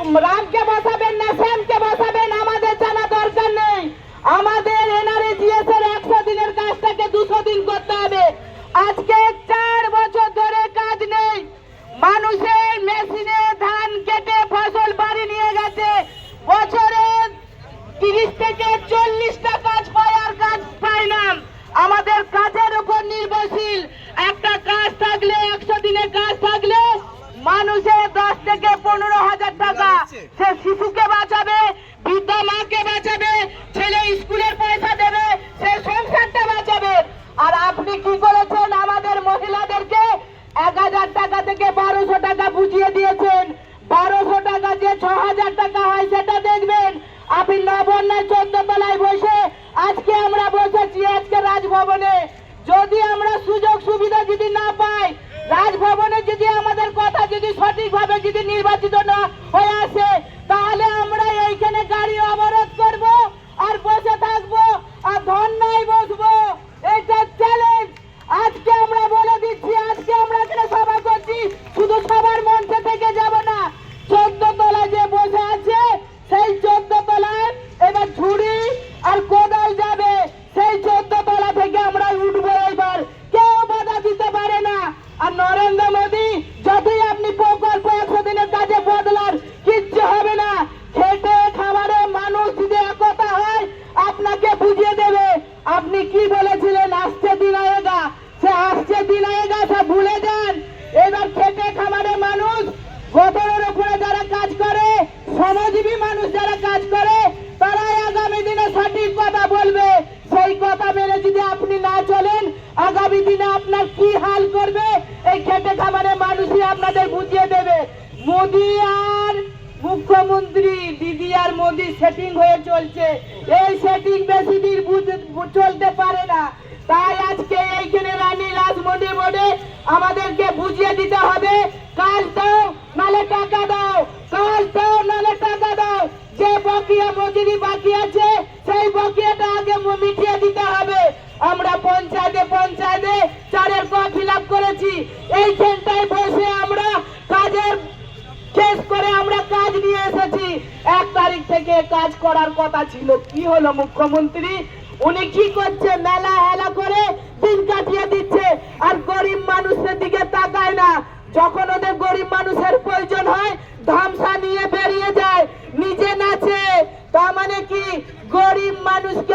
রামকে বসাবেন না, শ্যামকে বসাবেন, আমাদের জানা দরকার নেই। আমাদের এনআরএ জিএস একশো দিনের কাজটাকে দুশো দিন করতে হবে। আজকে চার বছর ধরে কাজ নেই। মানুষের মেশিনে ধান কেটে ফসল বাড়ি নিয়ে গেছে। বছরে তিরিশ থেকে চল্লিশটা এক হাজার টাকা থেকে বারোশো টাকা বুঝিয়ে দিয়েছেন। বারোশো টাকা যে ছ হাজার টাকা হয় সেটা দেখবেন। আপনি নবন্যায় চোদ্দ তলায় বসে আজকে আমরা বসেছি আজকে রাজভবনে। যদি আমরা সুযোগ সুবিধা যদি না পাই, রাজভবনে যদি আমাদের কথা যদি সঠিকভাবে যদি নির্বাচিত না হয়ে আসে তাহলে আমরা এইখানে গাড়ি অবরোধ করব আর বসে থাকব আর ধর্নায় বসবো এটা চ্যালেঞ্জ আজকে আমরা বলে দিচ্ছি আজকে আমরা এখানে সভা করছি শুধু সবার মঞ্চে থেকে যাব না চোদ্দ তলায় যে বসে আছে সেই চোদ্দ তলায় এবার ঝুড়ি আর কোদাল যাবে সেই চোদ্দ তলা থেকে আমরা উঠবো এবার কেউ বাধা দিতে পারে না আর নরেন্দ্র মোদী যতই আপনি প্রকল্প একশো দিনের কাজে বদলার কিচ্ছু হবে না খেটে খাবারে মানুষ যদি একতা হয় আপনাকে বুঝিয়ে দেবে, আপনি কি বলেছিলেন, আসছে দিন আয়েগা সে আসছে দিন আয়েগা সে ভুলে যান। এবার খেটে খাবারে মানুষ গোবরের উপরে যারা কাজ করে শ্রমজীবী মানুষ যারা কাজ করে, তারাই আগামী দিনে সঠিক কথা বলবে। সেই কথা মেনে যদি আপনি না চলেন, আগামী দিনে আপনার কি হাল করবে? এই খেটে খাবারে মানুষই আপনাদের বুঝিয়ে দেবে। মোদি আর মুখ্যমন্ত্রী দিদি আর মোদি সেটিং হয়ে চলছে। এই সেটিং বেশি দিন চলতে পারে না। তাই আজকে এইখানে রানী রাজমন্ডি মোড়ে আমাদেরকে বুঝিয়ে দিতে হবে, কাজ দাও, নালে টাকা দাও, কাজ দাও, নালে টাকা দাও। যে বকিয়া মজুরি বাকি আছে, সেই বকিয়াটা আগে মিটিয়ে দিতে হবে। আমরা পঞ্চায়েতে পঞ্চায়েতে চারের ক ফিল করেছি। এইখানটায় বসে আমরা কাজের শেষ করে আমরা কাজ নিয়ে এসেছি। এক তারিখ থেকে কাজ করার কথা ছিল। কি হলো মুখ্যমন্ত্রী? উনি কি করছে? মেলা হেলা করে দিন কাটিয়ে দিচ্ছে। আর গরিব মানুষের দিকে তাকায় না। যখন ওদের গরিব মানুষের প্রয়োজন হয়, ধামসা নিয়ে বেরিয়ে যায়। নিজে নাচে। তার মানে কি? গরিব মানুষকে